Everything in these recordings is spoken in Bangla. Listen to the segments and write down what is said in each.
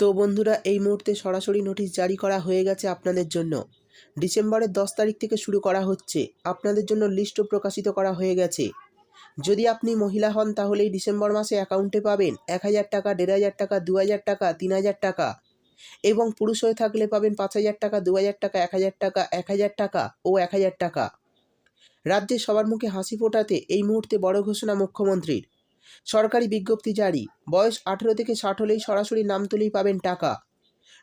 তো বন্ধুরা, এই মুহূর্তে সরাসরি নোটিশ জারি করা হয়ে গেছে আপনাদের জন্য। ডিসেম্বরের দশ তারিখ থেকে শুরু করা হচ্ছে। আপনাদের জন্য লিস্টও প্রকাশিত করা হয়ে গেছে। যদি আপনি মহিলা হন, তাহলে এই ডিসেম্বর মাসে অ্যাকাউন্টে পাবেন এক হাজার টাকা, দেড় হাজার টাকা, দু হাজার টাকা, তিন হাজার টাকা এবং পুরুষ হয়ে থাকলে পাবেন পাঁচ হাজার টাকা, দু হাজার টাকা, এক হাজার টাকা, এক হাজার টাকা ও এক হাজার টাকা। রাজ্যে সবার মুখে হাসি ফোটাতে এই মুহূর্তে বড় ঘোষণা মুখ্যমন্ত্রীর। সরকারি বিজ্ঞপ্তি জারি। বয়স আঠেরো থেকে ষাট হলেই সরাসরি নাম তুলেই পাবেন টাকা।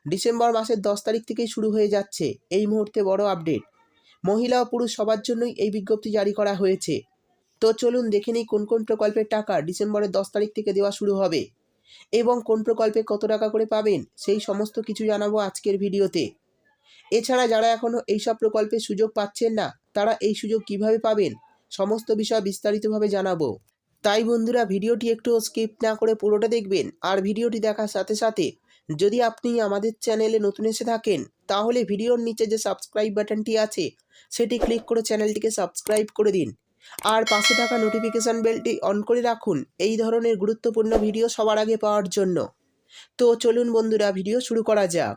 ডিসেম্বর মাসের দশ তারিখ থেকেই শুরু হয়ে যাচ্ছে এই মুহূর্তে বড় আপডেট। মহিলা ও পুরুষ সবার জন্যই এই বিজ্ঞপ্তি জারি করা হয়েছে। তো চলুন দেখে নিই কোন কোন প্রকল্পের টাকা ডিসেম্বরের দশ তারিখ থেকে দেওয়া শুরু হবে এবং কোন প্রকল্পে কত টাকা করে পাবেন সেই সমস্ত কিছু জানাব আজকের ভিডিওতে। এছাড়া যারা এখনও এইসব প্রকল্পের সুযোগ পাচ্ছেন না, তারা এই সুযোগ কীভাবে পাবেন সমস্ত বিষয় বিস্তারিতভাবে জানাব। তাই বন্ধুরা ভিডিওটি একটু স্কিপ না করে পুরোটা দেখবেন আর ভিডিওটি দেখার সাথে সাথে যদি আপনি আমাদের চ্যানেলে নতুন এসে থাকেন, তাহলে ভিডিওর নিচে যে সাবস্ক্রাইব বাটনটি আছে, সেটি ক্লিক করে চ্যানেলটিকে সাবস্ক্রাইব করে দিন। আর পাশে থাকা নোটিফিকেশান বেলটি অন করে রাখুন এই ধরনের গুরুত্বপূর্ণ ভিডিও সবার আগে পাওয়ার জন্য। তো চলুন বন্ধুরা ভিডিও শুরু করা যাক।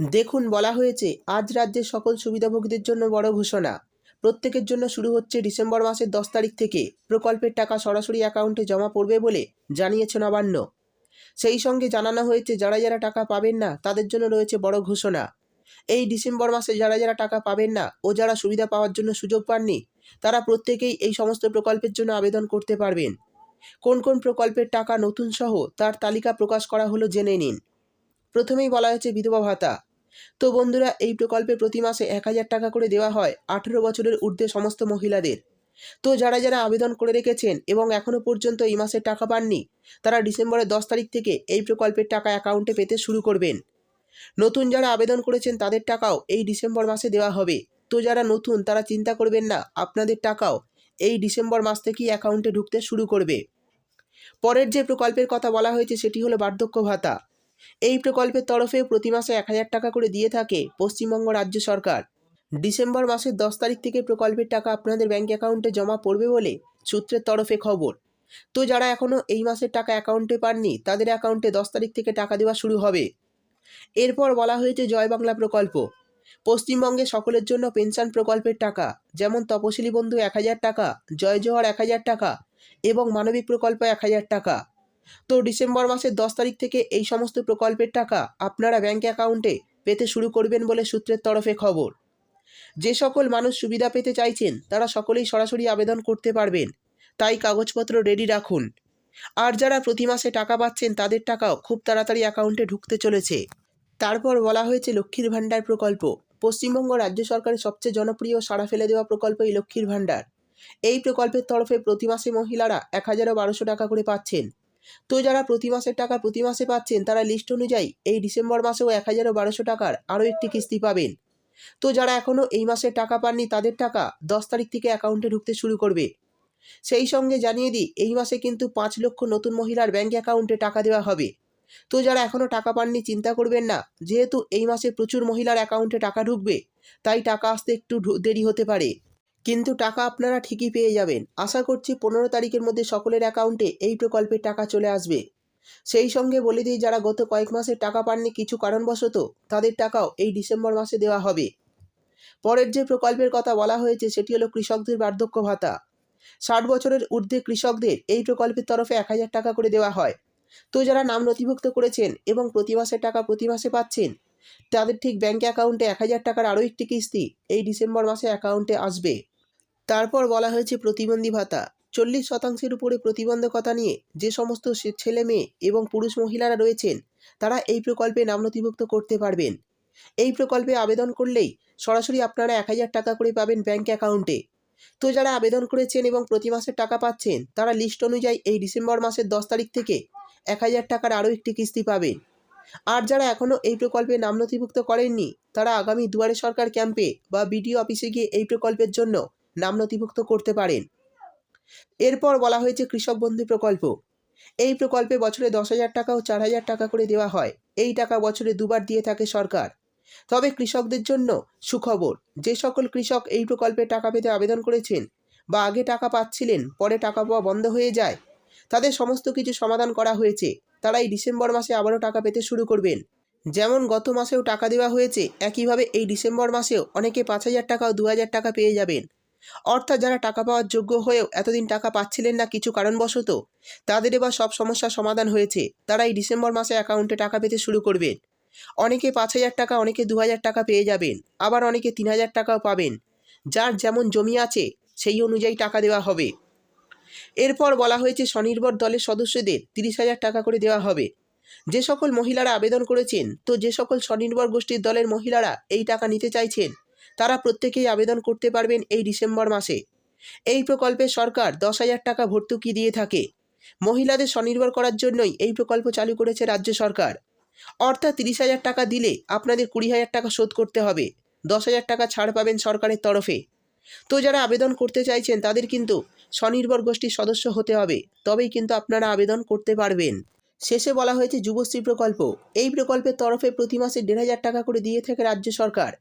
দেখুন, বলা হয়েছে, আজ রাজ্যের সকল সুবিধাভোগীদের জন্য বড় ঘোষণা। প্রত্যেকের জন্য শুরু হচ্ছে ডিসেম্বর মাসের দশ তারিখ থেকে। প্রকল্পের টাকা সরাসরি অ্যাকাউন্টে জমা পড়বে বলে জানিয়েছে নবান্ন। সেই সঙ্গে জানানো হয়েছে, যারা যারা টাকা পাবেন না, তাদের জন্য রয়েছে বড় ঘোষণা। এই ডিসেম্বর মাসে যারা যারা টাকা পাবেন না ও যারা সুবিধা পাওয়ার জন্য সুযোগ পাননি, তারা প্রত্যেকেই এই সমস্ত প্রকল্পের জন্য আবেদন করতে পারবেন। কোন কোন প্রকল্পের টাকা নতুন সহ তার তালিকা প্রকাশ করা হলো জেনে নিন। প্রথমেই বলা হয়েছে বিধবা ভাতা। তো বন্ধুরা, এই প্রকল্পে প্রতি মাসে এক হাজার টাকা করে দেওয়া হয় আঠেরো বছরের ঊর্ধ্বে সমস্ত মহিলাদের। তো যারা যারা আবেদন করে রেখেছেন এবং এখনও পর্যন্ত এই মাসে টাকা পাননি, তারা ডিসেম্বরের দশ তারিখ থেকে এই প্রকল্পের টাকা অ্যাকাউন্টে পেতে শুরু করবেন। নতুন যারা আবেদন করেছেন, তাদের টাকাও এই ডিসেম্বর মাসে দেওয়া হবে। তো যারা নতুন, তারা চিন্তা করবেন না, আপনাদের টাকাও এই ডিসেম্বর মাস থেকেই অ্যাকাউন্টে ঢুকতে শুরু করবে। পরের যে প্রকল্পের কথা বলা হয়েছে, সেটি হলো বার্ধক্য ভাতা। এই প্রকল্পের তরফে প্রতি মাসে এক হাজার টাকা করে দিয়ে থাকে পশ্চিমবঙ্গ রাজ্য সরকার। ডিসেম্বর মাসের দশ তারিখ থেকে প্রকল্পের টাকা আপনাদের ব্যাঙ্ক অ্যাকাউন্টে জমা পড়বে বলে সূত্রের তরফে খবর। তো যারা এখনও এই মাসের টাকা অ্যাকাউন্টে পাননি, তাদের অ্যাকাউন্টে দশ তারিখ থেকে টাকা দেওয়া শুরু হবে। এরপর বলা হয়েছে জয় বাংলা প্রকল্প। পশ্চিমবঙ্গে সকলের জন্য পেনশন প্রকল্পের টাকা, যেমন তপশিলি বন্ধু এক হাজার টাকা, জয় জোহর এক হাজার টাকা এবং মানবিক প্রকল্প এক হাজার টাকা। তো ডিসেম্বর মাসের দশ তারিখ থেকে এই সমস্ত প্রকল্পের টাকা আপনারা ব্যাঙ্ক অ্যাকাউন্টে পেতে শুরু করবেন বলে সূত্রের তরফে খবর। যে সকল মানুষ সুবিধা পেতে চাইছেন, তারা সকলেই সরাসরি আবেদন করতে পারবেন। তাই কাগজপত্র রেডি রাখুন। আর যারা প্রতি মাসে টাকা পাচ্ছেন, তাদের টাকাও খুব তাড়াতাড়ি অ্যাকাউন্টে ঢুকতে চলেছে। তারপর বলা হয়েছে লক্ষ্মীর ভাণ্ডার প্রকল্প। পশ্চিমবঙ্গ রাজ্য সরকারের সবচেয়ে জনপ্রিয় সাড়া ফেলে দেওয়া প্রকল্প এই লক্ষ্মীর ভাণ্ডার। এই প্রকল্পের তরফে প্রতি মাসে মহিলারা এক হাজারও বারোশো টাকা করে পাচ্ছেন। তো যারা প্রতি মাসের টাকা প্রতি মাসে পাচ্ছেন, তারা লিস্ট অনুযায়ী এই ডিসেম্বর মাসেও এক হাজারও বারোশো টাকার আরও একটি কিস্তি পাবেন। তো যারা এখনও এই মাসে টাকা পাননি, তাদের টাকা দশ তারিখ থেকে অ্যাকাউন্টে ঢুকতে শুরু করবে। সেই সঙ্গে জানিয়ে দিই, এই মাসে কিন্তু পাঁচ লক্ষ নতুন মহিলার ব্যাঙ্ক অ্যাকাউন্টে টাকা দেওয়া হবে। তো যারা এখনও টাকা পাননি, চিন্তা করবেন না, যেহেতু এই মাসে প্রচুর মহিলার অ্যাকাউন্টে টাকা ঢুকবে, তাই টাকা আসতে একটু দেরি হতে পারে। কিন্তু টাকা আপনারা ঠিকই পেয়ে যাবেন। আশা করছি পনেরো তারিখের মধ্যে সকলের অ্যাকাউন্টে এই প্রকল্পের টাকা চলে আসবে। সেই সঙ্গে বলে দিই, যারা গত কয়েক মাসে টাকা পাননি কিছু কারণবশত তাদের টাকাও এই ডিসেম্বর মাসে দেওয়া হবে। পরের যে প্রকল্পের কথা বলা হয়েছে, সেটি হলো কৃষকদের বার্ধক্য ভাতা। ষাট বছরের ঊর্ধ্বে কৃষকদের এই প্রকল্পের তরফে এক হাজার টাকা করে দেওয়া হয়। তো যারা নাম নথিভুক্ত করেছেন এবং প্রতি মাসে টাকা প্রতি মাসে পাচ্ছেন, তাদের ঠিক ব্যাঙ্ক অ্যাকাউন্টে এক হাজার টাকার আরও একটি কিস্তি এই ডিসেম্বর মাসে অ্যাকাউন্টে আসবে। তারপর বলা হয়েছে প্রতিবন্ধী ভাতা। চল্লিশ শতাংশের উপরে প্রতিবন্ধকতা নিয়ে যে সমস্ত ছেলে মেয়ে এবং পুরুষ মহিলারা রয়েছেন, তারা এই প্রকল্পে নাম নথিভুক্ত করতে পারবেন। এই প্রকল্পে আবেদন করলেই সরাসরি আপনারা এক হাজার টাকা করে পাবেন ব্যাঙ্ক অ্যাকাউন্টে। তো যারা আবেদন করেছেন এবং প্রতি মাসে টাকা পাচ্ছেন, তারা লিস্ট অনুযায়ী এই ডিসেম্বর মাসের দশ তারিখ থেকে এক হাজার টাকার আরও একটি কিস্তি পাবেন। আর যারা এখনও এই প্রকল্পে নাম নথিভুক্ত করেননি, তারা আগামী দুয়ারে সরকার ক্যাম্পে বা বিডিও অফিসে গিয়ে এই প্রকল্পের জন্য নাম নথিভুক্ত করতে পারেন। এরপর বলা হয়েছে কৃষক বন্ধু প্রকল্প। এই প্রকল্পে বছরে দশ হাজার টাকা ও চার হাজার টাকা করে দেওয়া হয়। এই টাকা বছরে দুবার দিয়ে থাকে সরকার। তবে কৃষকদের জন্য সুখবর, যে সকল কৃষক এই প্রকল্পে টাকা পেতে আবেদন করেছেন বা আগে টাকা পাচ্ছিলেন, পরে টাকা পাওয়া বন্ধ হয়ে যায়, তাদের সমস্ত কিছু সমাধান করা হয়েছে। তারা এই ডিসেম্বর মাসে আবারও টাকা পেতে শুরু করবেন। যেমন গত মাসেও টাকা দেওয়া হয়েছে, একইভাবে এই ডিসেম্বর মাসেও অনেকে পাঁচ হাজার টাকা ও দু হাজার টাকা পেয়ে যাবেন। অর্থাৎ যারা টাকা পাওয়ার যোগ্য হয়েও এতদিন টাকা পাচ্ছিলেন না কিছু কারণবশত, তাদের এবার সব সমস্যার সমাধান হয়েছে। তারা এই ডিসেম্বর মাসে অ্যাকাউন্টে টাকা পেতে শুরু করবেন। অনেকে পাঁচ হাজার টাকা, অনেকে দু হাজার টাকা পেয়ে যাবেন। আবার অনেকে তিন হাজার টাকাও পাবেন। যার যেমন জমি আছে, সেই অনুযায়ী টাকা দেওয়া হবে। এরপর বলা হয়েছে স্বনির্ভর দলের সদস্যদের তিরিশ হাজার টাকা করে দেওয়া হবে। যে সকল মহিলারা আবেদন করেছেন, তো যে সকল স্বনির্ভর গোষ্ঠীর দলের মহিলারা এই টাকা নিতে চাইছেন তারা প্রত্যেকেই আবেদন করতে পারবেন এই ডিসেম্বর মাসে। এই প্রকল্পে সরকার দশ হাজার টাকা ভর্তুকি দিয়ে থাকে। মহিলাদের স্বনির্ভর করার জন্যই এই প্রকল্প চালু করেছে রাজ্য সরকার। অর্থাৎ তিরিশ হাজার টাকা দিলে আপনাদের কুড়ি হাজার টাকা শোধ করতে হবে। দশ হাজার টাকা ছাড় পাবেন সরকারের তরফে। তো যারা আবেদন করতে চাইছেন, তাদের কিন্তু স্বনির্ভর গোষ্ঠীর সদস্য হতে হবে। তবেই কিন্তু আপনারা আবেদন করতে পারবেন। শেষে বলা হয়েছে যুবশ্রী প্রকল্প। এই প্রকল্পের তরফে প্রতি মাসে দেড় হাজার টাকা করে দিয়ে থাকে রাজ্য সরকার।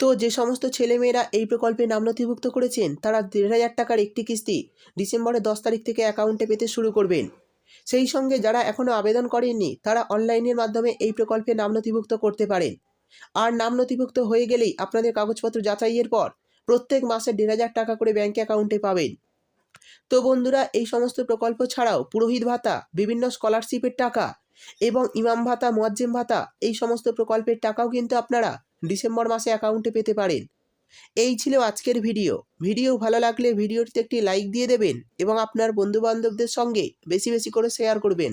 তো যে সমস্ত ছেলেমেয়েরা এই প্রকল্পে নাম নথিভুক্ত করেছেন, তারা দেড় হাজার টাকার একটি কিস্তি ডিসেম্বরের দশ তারিখ থেকে অ্যাকাউন্টে পেতে শুরু করবেন। সেই সঙ্গে যারা এখনও আবেদন করেননি, তারা অনলাইনের মাধ্যমে এই প্রকল্পে নাম নথিভুক্ত করতে পারেন। আর নাম নথিভুক্ত হয়ে গেলেই আপনাদের কাগজপত্র যাচাইয়ের পর প্রত্যেক মাসে দেড় হাজার টাকা করে ব্যাঙ্ক অ্যাকাউন্টে পাবেন। তো বন্ধুরা, এই সমস্ত প্রকল্প ছাড়াও পুরোহিত ভাতা, বিভিন্ন স্কলারশিপের টাকা এবং ইমাম ভাতা, মোয়াজ্জেম ভাতা, এই সমস্ত প্রকল্পের টাকাও কিন্তু আপনারা ডিসেম্বর মাসে অ্যাকাউন্টে পেতে পারেন। এই ছিল আজকের ভিডিও ভিডিও ভালো লাগলে ভিডিওটিতে একটি লাইক দিয়ে দেবেন এবং আপনার বন্ধুবান্ধবদের সঙ্গে বেশি বেশি করে শেয়ার করবেন।